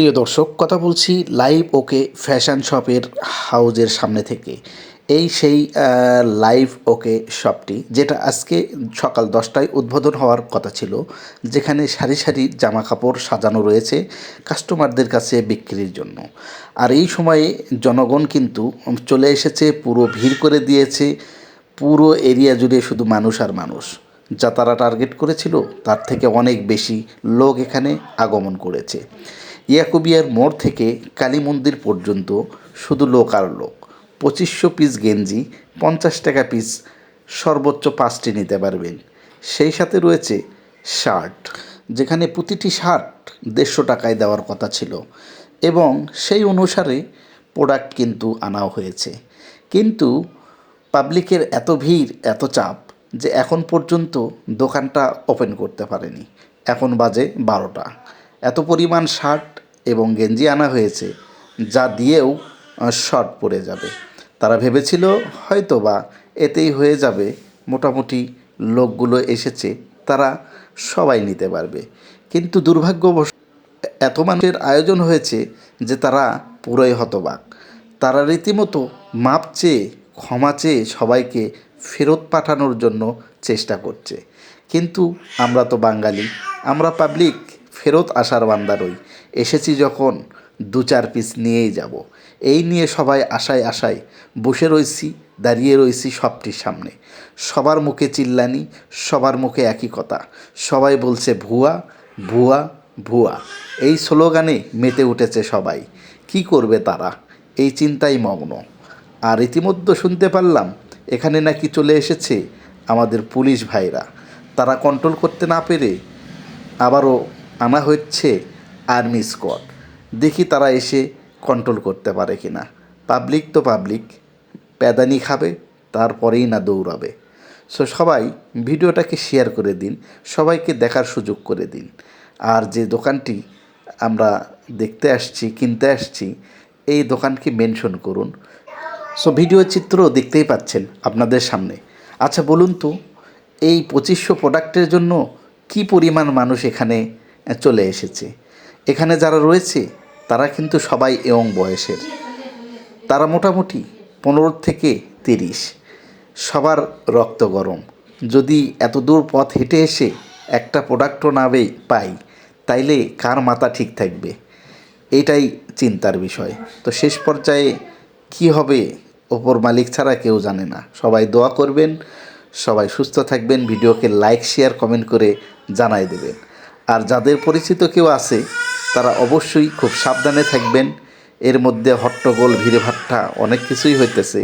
প্রিয় দর্শক, কথা বলছি লাইভ ওকে ফ্যাশন শপের হাউজের সামনে থেকে। এই সেই লাইভ ওকে শপটি যেটা আজকে সকাল দশটায় উদ্বোধন হওয়ার কথা ছিল, যেখানে সারি সারি জামা কাপড় সাজানো রয়েছে কাস্টমারদের কাছে বিক্রির জন্য। আর এই সময়ে জনগণ কিন্তু চলে এসেছে, পুরো ভিড় করে দিয়েছে, পুরো এরিয়া জুড়ে শুধু মানুষ আর মানুষ। যা তারা টার্গেট করেছিল, তার থেকে অনেক বেশি লোক এখানে আগমন করেছে। ইয়াকুবিয়ার মোড় থেকে কালী মন্দির পর্যন্ত শুধু লোক আর লোক। পঁচিশশো পিস গেঞ্জি, পঞ্চাশ টাকা পিস সর্বোচ্চ পাঁচটি নিতে পারবেন। সেই সাথে রয়েছে শার্ট, যেখানে প্রতিটি শার্ট দেড়শো টাকায় দেওয়ার কথা ছিল এবং সেই অনুসারে প্রোডাক্ট কিন্তু আনাও হয়েছে। কিন্তু পাবলিকের এত ভিড়, এত চাপ যে এখন পর্যন্ত দোকানটা ওপেন করতে পারেনি। এখন বাজে বারোটা। এত পরিমাণ শার্ট এবং গেঞ্জি আনা হয়েছে, যা দিয়েও শর্ট পড়ে যাবে। তারা ভেবেছিল হয়তো বা এতেই হয়ে যাবে, মোটামুটি লোকগুলো এসেছে, তারা সবাই নিতে পারবে। কিন্তু দুর্ভাগ্যবশ, এত মানুষের আয়োজন হয়েছে যে তারা পুরোই হতবাক। তারা রীতিমতো মাপ চেয়ে, ক্ষমা চেয়ে সবাইকে ফেরত পাঠানোর জন্য চেষ্টা করছে। কিন্তু আমরা তো বাঙালি, আমরা পাবলিক। ফেরত আসার বান্দারই এসেছি যখন দু চার পিস নিয়েই যাব। এই নিয়ে সবাই আশায় আশায় বসে রয়েছি দাঁড়িয়ে রয়েছি সবটির সামনে। সবার মুখে চিল্লানি, সবার মুখে একই কথা। সবাই বলছে, ভুয়া ভুয়া ভুয়া। এই স্লোগানে মেতে উঠেছে সবাই। কি করবে তারা? এই চিন্তায় মগ্ন। আর ইতিমধ্যে শুনতে পারলাম, এখানে নাকি চলে এসেছে আমাদের পুলিশ ভাইরা। তারা কন্ট্রোল করতে না পেরে আবারও আনা হচ্ছে আর্মি স্কোয়াড। দেখি তারা এসে কন্ট্রোল করতে পারে কি না পাবলিক তো পাবলিক প্যাদানি খাবে, তারপরেই না দৌড়াবে। সো সবাই ভিডিওটাকে শেয়ার করে দিন, সবাইকে দেখার সুযোগ করে দিন। আর যে দোকানটি আমরা দেখতে আসছি, কিনতে আসছি, এই দোকানকে মেনশন করুন। সো ভিডিও চিত্র দেখতেই পাচ্ছেন আপনাদের সামনে। আচ্ছা বলুন তো, এই পঁচিশশো প্রোডাক্টের জন্য কি পরিমাণ মানুষ এখানে চলে এসেছে। এখানে যারা রয়েছে, তারা কিন্তু সবাই এয়ং বয়সের। তারা মোটামুটি পনেরো থেকে তিরিশ। সবার রক্ত গরম। যদি এত দূর পথ হেঁটে এসে একটা প্রোডাক্টও না পাই, তাইলে কার মাথা ঠিক থাকবে? এটাই চিন্তার বিষয়। তো শেষ পর্যায়ে কি হবে ওপর মালিক ছাড়া কেউ জানে না। সবাই দোয়া করবেন, সবাই সুস্থ থাকবেন, ভিডিওকে লাইক শেয়ার কমেন্ট করে জানাই দেবেন। আর যাদের পরিচিত কেউ আছে, তারা অবশ্যই খুব সাবধানে থাকবেন। এর মধ্যে হট্টগোল, ভিড়ভাট্টা অনেক কিছুই হইতেছে।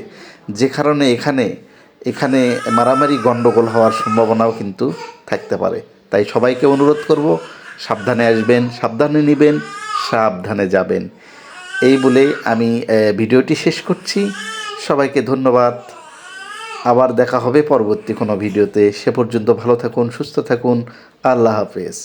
যে কারণে এখানে এখানে মারামারি, গণ্ডগোল হওয়ার সম্ভাবনাও কিন্তু থাকতে পারে। তাই সবাইকে অনুরোধ করব, সাবধানে আসবেন, সাবধানে নেবেন, সাবধানে যাবেন। এই বলে আমি ভিডিওটি শেষ করছি। সবাইকে ধন্যবাদ। আবার দেখা হবে পরবর্তী কোনো ভিডিওতে। সে পর্যন্ত ভালো থাকুন, সুস্থ থাকুন। আল্লাহ হাফেজ।